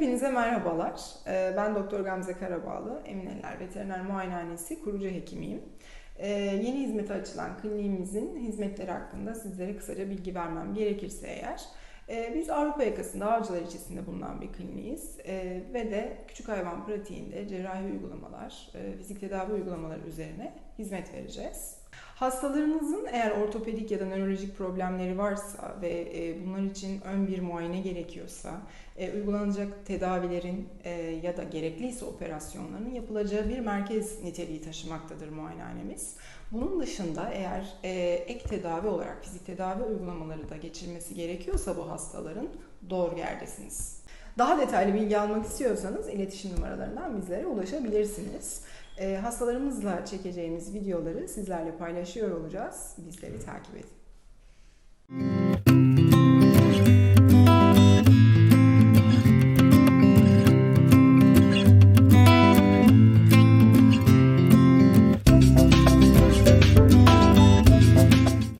merhabalar. Ee, Ben Doktor Gamze Karabağlı, Emineliler Veteriner Muayenehanesi kurucu hekimiyim. Ee, Yeni hizmete açılan kliniğimizin hizmetleri hakkında sizlere kısaca bilgi vermem gerekirse eğer. e, Biz Avrupa yakasında Avcılar ilçesinde bulunan bir kliniğiz Ee, ve de küçük hayvan pratiğinde cerrahi uygulamalar, e, fizik tedavi uygulamaları üzerine hizmet vereceğiz. Hastalarınızın eğer ortopedik ya da nörolojik problemleri varsa ve e, bunlar için ön bir muayene gerekiyorsa, e, uygulanacak tedavilerin e, ya da gerekliyse operasyonların yapılacağı bir merkez niteliği taşımaktadır muayenehanemiz. Bunun dışında eğer ek tedavi olarak fizik tedavi uygulamaları da geçirmesi gerekiyorsa bu hastaların doğru yerdesiniz. Daha detaylı bilgi almak istiyorsanız iletişim numaralarından bizlere ulaşabilirsiniz. E, hastalarımızla çekeceğimiz videoları sizlerle paylaşıyor olacağız. Bizleri takip edin.